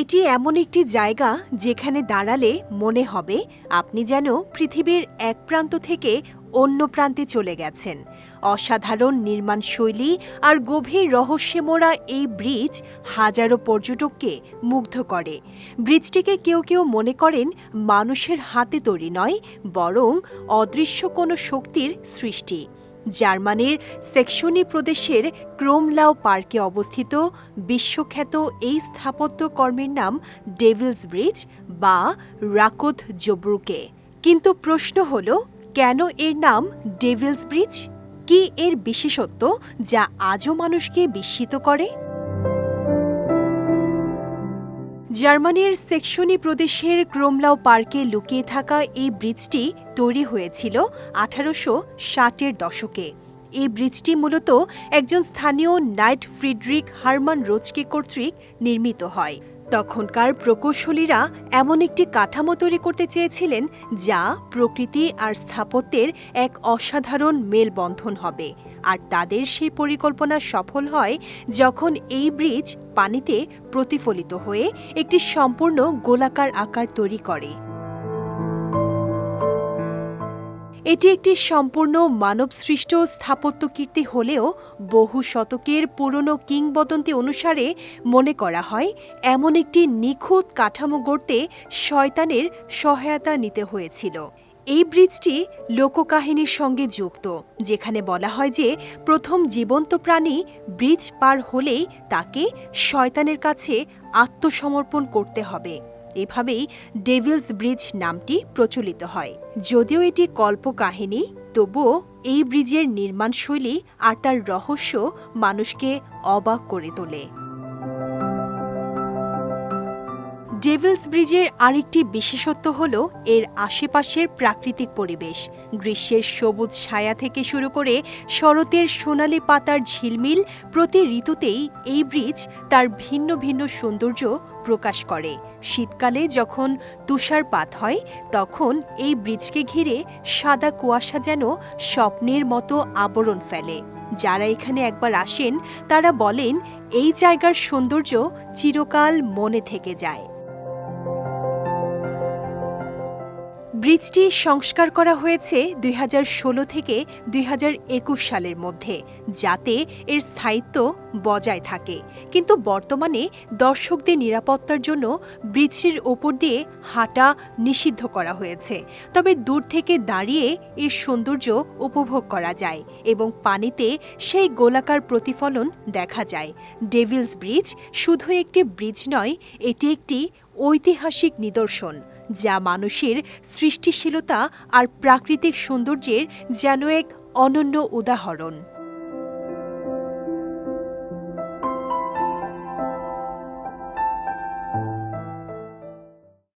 এটি এমন একটি জায়গা যেখানে দাঁড়ালে মনে হবে আপনি যেন পৃথিবীর এক প্রান্ত থেকে অন্য প্রান্তে চলে গেছেন। অসাধারণ নির্মাণ শৈলী আর গভীর রহস্যে মোড়া এই ব্রিজ হাজারো পর্যটককে মুগ্ধ করে। ব্রিজটিকে কেউ কেউ মনে করেন মানুষের হাতে তৈরি নয়, বরং অদৃশ্য কোনো শক্তির সৃষ্টি। জার্মানির সেকশনি প্রদেশের ক্রোমলাও পার্কে অবস্থিত বিশ্বখ্যাত এই স্থাপত্যকর্মের নাম ডেভিলস ব্রিজ বা রাকোত জব্রুকে। কিন্তু প্রশ্ন হল, কেন এর নাম ডেভিলস ব্রিজ? কি এর বিশেষত্ব যা আজও মানুষকে বিস্মিত করে? জার্মানির সেকশনি প্রদেশের ক্রোমলাও পার্কে লুকিয়ে থাকা এই ব্রিজটি তৈরি হয়েছিল আঠারোশো ষাটের দশকে। এই ব্রিজটি মূলত একজন স্থানীয় নাইট ফ্রিডরিক হারমান রোজকে কর্তৃক নির্মিত হয়। তখনকার প্রকৌশলীরা এমন একটি কাঠামো তৈরি করতে চেয়েছিলেন যা প্রকৃতি আর স্থাপত্যের এক অসাধারণ মেলবন্ধন হবে। আর তাদের সেই পরিকল্পনা সফল হয় যখন এই ব্রিজ পানিতে প্রতিফলিত হয়ে একটি সম্পূর্ণ গোলাকার আকার তৈরি করে। এটি একটি সম্পূর্ণ মানবসৃষ্ট স্থাপত্যকীর্তি হলেও বহু শতকের পুরনো কিংবদন্তি অনুসারে মনে করা হয়, এমন একটি নিখুঁত কাঠামো গড়তে শয়তানের সহায়তা নিতে হয়েছিল। এই ব্রিজটি লোককাহিনীর সঙ্গে যুক্ত, যেখানে বলা হয় যে প্রথম জীবন্ত প্রাণী ব্রিজ পার হলেই তাকে শয়তানের কাছে আত্মসমর্পণ করতে হবে। এভাবেই ডেভিলস ব্রিজ নামটি প্রচলিত হয়। যদিও এটি কল্পকাহিনী, তবুও এই ব্রিজের নির্মাণশৈলী আর তার রহস্য মানুষকে অবাক করে তোলে। ডেভিলস ব্রিজের আরেকটি বিশেষত্ব হল এর আশেপাশের প্রাকৃতিক পরিবেশ। গ্রীষ্মের সবুজ ছায়া থেকে শুরু করে শরতের সোনালি পাতার ঝিলমিল প্রতি ঋতুতেই এই ব্রিজ তার ভিন্ন ভিন্ন সৌন্দর্য প্রকাশ করে। শীতকালে যখন তুষারপাত হয়, তখন এই ব্রিজকে ঘিরে সাদা কুয়াশা যেন স্বপ্নের মতো আবরণ ফেলে। যারা এখানে একবার আসেন, তারা বলেন, এই জায়গার সৌন্দর্য চিরকাল মনে থেকে যায়। ব্রিজটি সংস্কার করা হয়েছে দুই হাজার ষোলো থেকে দুই হাজার একুশ সালের মধ্যে, যাতে এর স্থায়িত্ব বজায় থাকে। কিন্তু বর্তমানে দর্শকদের নিরাপত্তার জন্য ব্রিজটির ওপর দিয়ে হাঁটা নিষিদ্ধ করা হয়েছে। তবে দূর থেকে দাঁড়িয়ে এর সৌন্দর্য উপভোগ করা যায় এবং পানিতে সেই গোলাকার প্রতিফলন দেখা যায়। ডেভিলস ব্রিজ শুধু একটি ব্রিজ নয়, এটি একটি ঐতিহাসিক নিদর্শন। যা মানুষের সৃষ্টিশীলতা আর প্রাকৃতিক সৌন্দর্যের যেন এক অনন্য উদাহরণ।